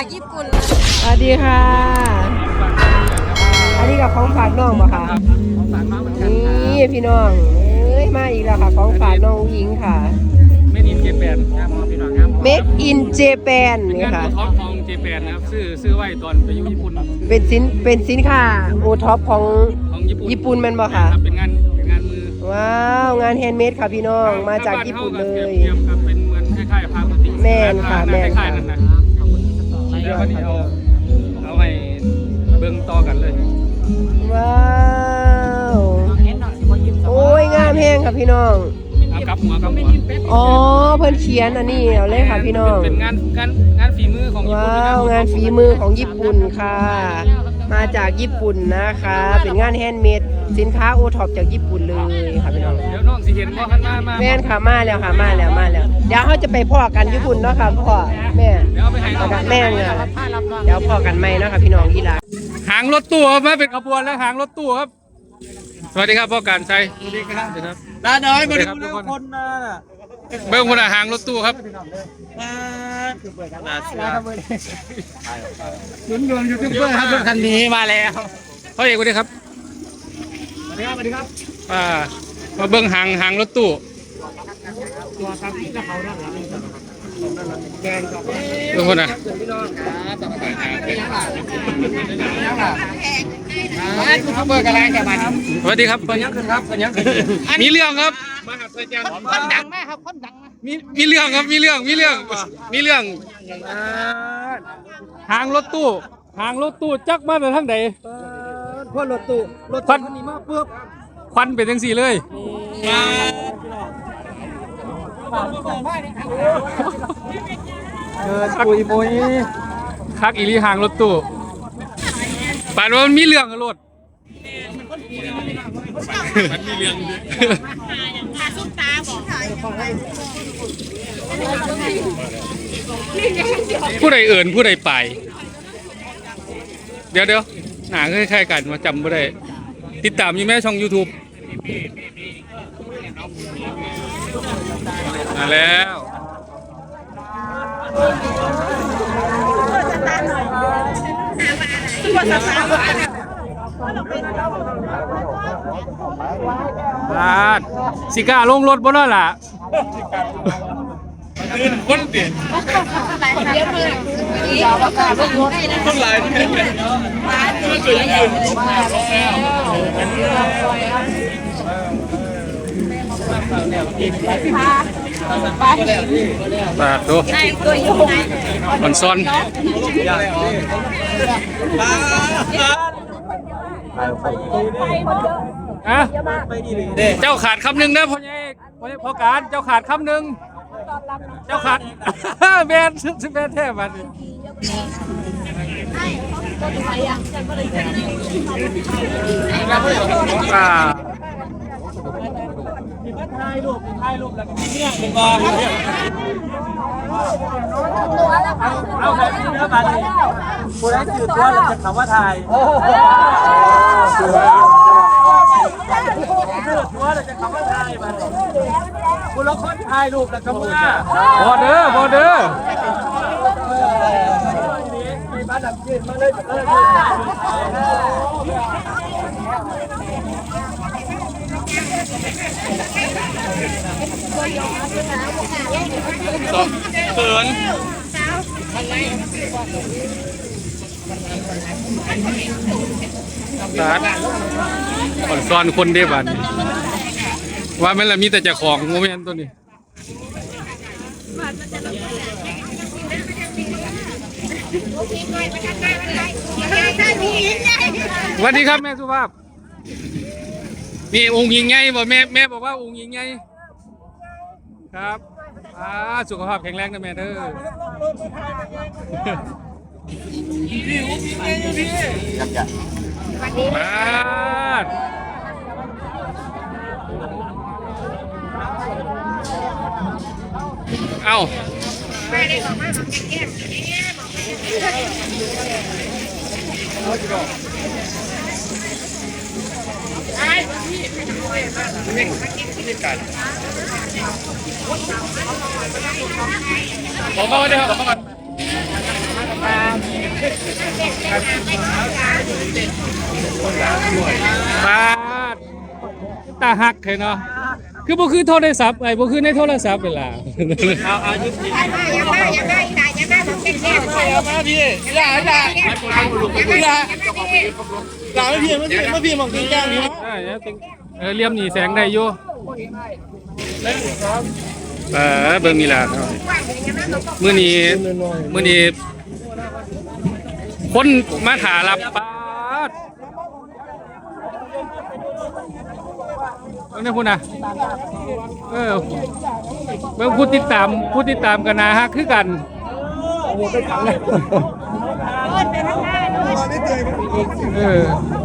จากญี่ปุ่นสวัสดีค่ะ อันนี้กับของฝากน้องบ่ค่ะ ของฝากมาเหมือนกันนี่พี่น้องเอ้ยมาอีกแล้วค่ะ ของฝากน้องอุ๋งอิงค่ะไม่ดินเจแปนงามมอพี่น้องงามมอ Made in Japan นี่งานค่ะ โอท็อปของเจแปนนะครับซื้อซื้อไว้ตอนไปอยู่ญี่ปุ่นเป็นสินเป็นสินค้าโอท็อปของ ของญี่ปุ่นญี่ปุ่นแม่นบ่คะ รับเป็นงานเป็นงานมือว้าวงานแฮนด์เมดค่ะพี่น้องมาจากญี่ปุ่นเลยเทียบกับเป็นเหมือนคล้ายๆพาปกติแม่นค่ะแม่น คล้ายๆนั่นนะ แล้ววันนี้เอาเอาให้เบิ่งต่อกันเลยว้าวโอ้ยงามแห้งค่ะพี่น้องเอากลับหัวกลับหัวอ๋อเพิ่นเขียนอันนี้เอาเลยค่ะพี่น้องเป็นงานงานงานฝีมือของญี่ปุ่นว้าวงานฝีมือของญี่ปุ่นค่ะ มาจากญี่ปุ่นนะคะ เป็นงานแฮนด์เมดสินค้าโอท็อปจากญี่ปุ่นเลยค่ะพี่น้องเดี๋ยวน้องสิเห็นว่ามันมามาแม่นค่ะมาแล้วค่ะมาแล้วมาแล้วเดี๋ยวเขาจะไปพ่อกันญี่ปุ่นเนาะค่ะพ่อแม่เดี๋ยวเอาไปให้เอาน้องกับแม่เงาเดี๋ยวพ่อกันไหมเนาะค่ะพี่น้องที่รักหางรถตู้ครับมาเป็นขบวนแล้วหางรถตู้ครับ สวัสดีครับพ่อการชัยสวัสดีครับตาน้อยมาสวัสดูดีครับทุกคนคนมาน่ะ เบิ้งคนอาหางรถตู้ครับมานาเสือหนุนดวงยูทูบเบอร์ครับรถคันนี้มาแล้วพ่อเอกสวัสดีครับสวัสดีครับสวัสดีครับอ่ามาเบิ้งหางหางรถตู้ตัวครับที่จะเขาด้านหลัง แกงกับเบิ้งคนอะยูทูบเบอร์กันแล้วแกมาสวัสดีครับเป็นยังขึ้นครับเป็นยังขึ้นมีเรื่องครับมหัศจรรย์คนดังมากครับคนดังมากมีมีเรื่องครับมีเรื่องมีเรื่องมีเรื่องหางรถตู้หางรถตู้จักมาแต่ทั้งใดพวกรถตู้รถควันคันนี้มาปุ๊บควันเป็นจังสี่เลย เกิดปุยมุยคักอีลีหางรถตู้ป่านว่ามันมีเรื่องกับรถมันมีเรื่องผู้ใดเอิ่นผู้ใดไป เดี๋ยวเดี๋ยวหนาคล้ายๆกันมาจำไม่ได้ ติดตามอยู่แม่ช่อง YouTube มาแล้วบาดสิกล้าลงรถบ่เนาะล่ะตื่นคนเปลี่ยนคนหลายที่ช่วยยังอื่นบา ดดูมันซ่อนอะเจ้าขาดคำหนึ่งนะพ่อใหญ่พ่อใหญ่พ่อการเจ้าขาดคำหนึ่งเจ้าขาดแมนแมนแท้บัดนี้อ่า ถ่ายรูปถ่ายรูปแล้วก็มีเนี่ยเป็นบอลเอาแบบนี้เนื้อบัตรคุณได้จืดตัวแล้วจะคำว่าถ่ายจืดตัวแล้วจะคำว่าถ่ายบัตรคุณละคนถ่ายรูปแล้วก็มือพอเด้อพอเด้อมีบ้านดับจืดมาเลยเออ สองเขินบาดอ่อนซ้อนคนเด้บันว่าแม่นละมีแต่จ้าของโมเมนต์ตัวนี้สวัสดีครับแม่สุภาพ มีองค์หญิงไงบอกแม่แม่บอกว่าองค์หญิงไงครับอ่าสุขภาพแข็งแรงนะแม่เด้อมาดเอ้าขอ เข้ามาได้ครับขอเข้ามาปาดตาหักเลยเนาะคือบ่คือโทรศัพท์ไอ้บ่คือในโทรศัพท์เวลาเอาเอายุติมาพี่อย่าอย่าอย่าอย่า ไม่พี่ไม่พี่ไม่พี่มองกินแก้วนี้ได้แล้วเป็นเออเลี่ยมหนีแสงได้อยู่เออเบิ่งนี่ล่ะมื้อนี้มื้อนี้คนมาถารับปาดเอาเนี่ยพุ่นะเออเบิ่งผู้ติดตามผู้ติดตามกันนะฮะคือกันโอ้โหไปขังเลย ออ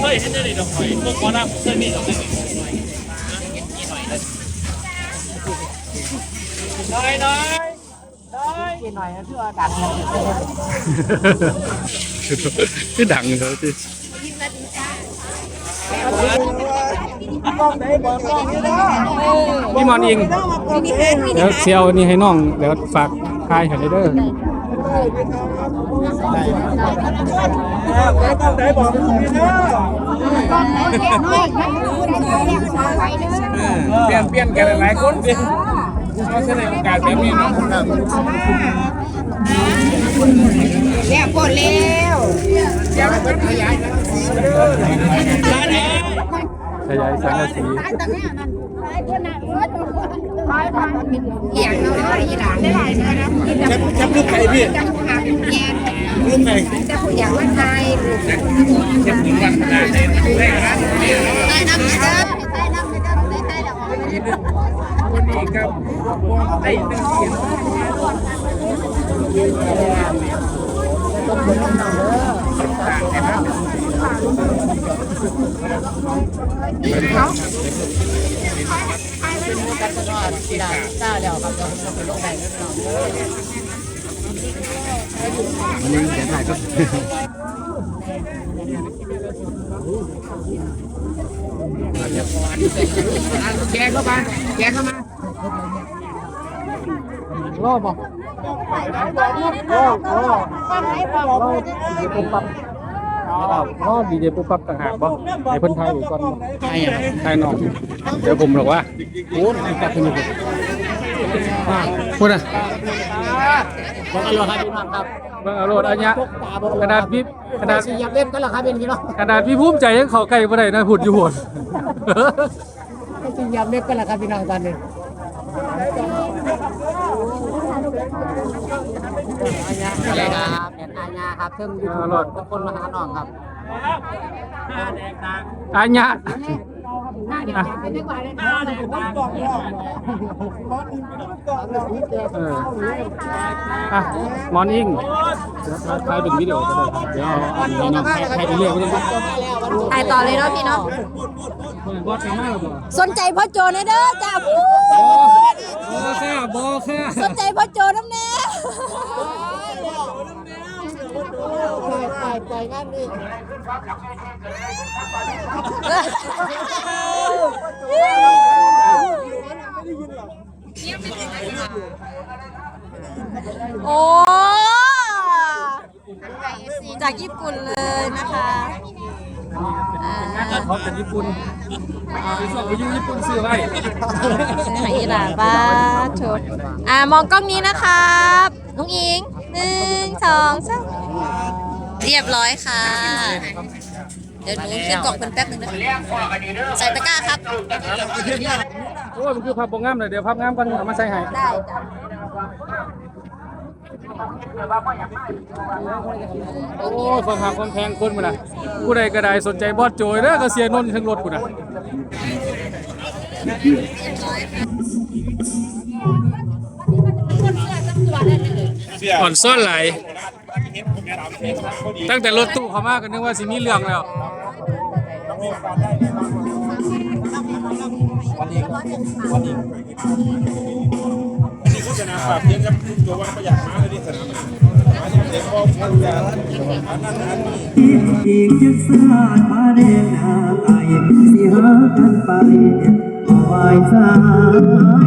เฮ้ยเห็นได้ดิดอกหอยพวกหมอน้ำเคยมีดอกหน่อย หน่อยคือดังพี่ดังเขาที่พี่มอนอิงเดี๋ยวเซียวนี่ให้น้องเดี๋ยวฝากทายให้เด้อต้องได้บอกเป็นพี่นะเปลี่ยนเปลี่ยนกันหลายคน ก็แสดงโอกาสแบบนี้เนาะแล้วกดแล้วขยายสังกะสีเอียงนาะอีหลานได้หลายนะแชมป์ลูกไก่พี่จังหาแย่ลูกไก่จะผู้อย่างว่าไทยวันขนาดนี้ได้ขนาดนี้ใต้น้ำเด้อใต้น้ำเด้อใต้ ดอกวันนี้ครับได้หนึ่งเสียง แกเข้ามาแกเข้ามาล่อบอกล่อดีเจปุ๊บปั๊บต่างหากบ่ในเพิ่นไทยอยู่ก่อนไทยอะไทยนอกเดี๋ยวผมบอกว่าโอ้ยกลับไปนี่ พูดอะบอกกันเหรอครับพี่น้องครับเบิ่งเอาโลดอันเนี้ยกระดาษพี่กระดาษอยากเล่นกันเหรอครับพี่น้องกระดาษพี่ภูมิใจยังเข้าใกล้บ่ได้นะหุ่นอยู่หุ่นอยากเล่นกันเหรอครับพี่น้องตอนนี้อะไรครับเป็นอาญาครับเพิ่งยูทูบทุกคนมาหาน้องครับอั นเนี้ยเอออะมอร์นิ่งถ่ายเป็นวิดีโอก็ได้ครับเดี๋ยวเอาอันนี้เนาะถ่ายไปเรื่อยไปเรื่อยถ่ายต่อเลยเนาะพี่เนาะบอสมากบ่สนใจพ่อโจนะเด้อจ้าพูบอค่ะบอค่ะสนใจพ่อโจน้ำแน่ปล่อยปล่อยงานนี่ โอ้จากญี่ปุ่นเลยนะคะอ่าเขาเป็นญี่ปุ่นไปสอบไปอยู่ญี่ปุ่นซื้อไว้ซื้อหายหลาบ้าโชว์อ่ามองกล้องนี้นะครับนุ้งอิงหนึ่งสองสามเรียบร้อยค่ะ เดี๋ยวหนูขึ้นกล่องเป็นแป๊บหนึงนะใส่ตะกร้าครับ โอ้ยมันคือภาพบงงามเลยเดี๋ยวภาพงามก่อนเอามาใส่ให้ได้จ้ะ โอ้ยความหักความแพงคนมันนะผู้ใดก็ได้สนใจบอสโจยเด้อก็เสียนนท์ทั้งรถกูนะอ่อนซ่อนไหลายตั้งแต่รถตู้เขามาก็นึกว่าสิมีเรื่องแล้ว ฝากเพียงกับตัววันประหยัดมาเลยที่สนามอีกจักสาดมาแดงหน้าไอสิหากันไปเอาไว้สา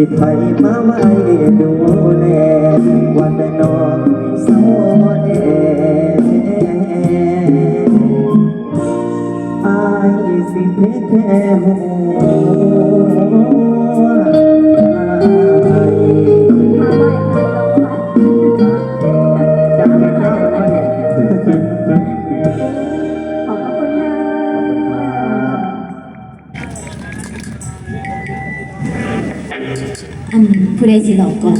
สิไทยมาไว้ดูแลวันน้องโซเดอายสิเพแค่หัว นผู้ใดสิ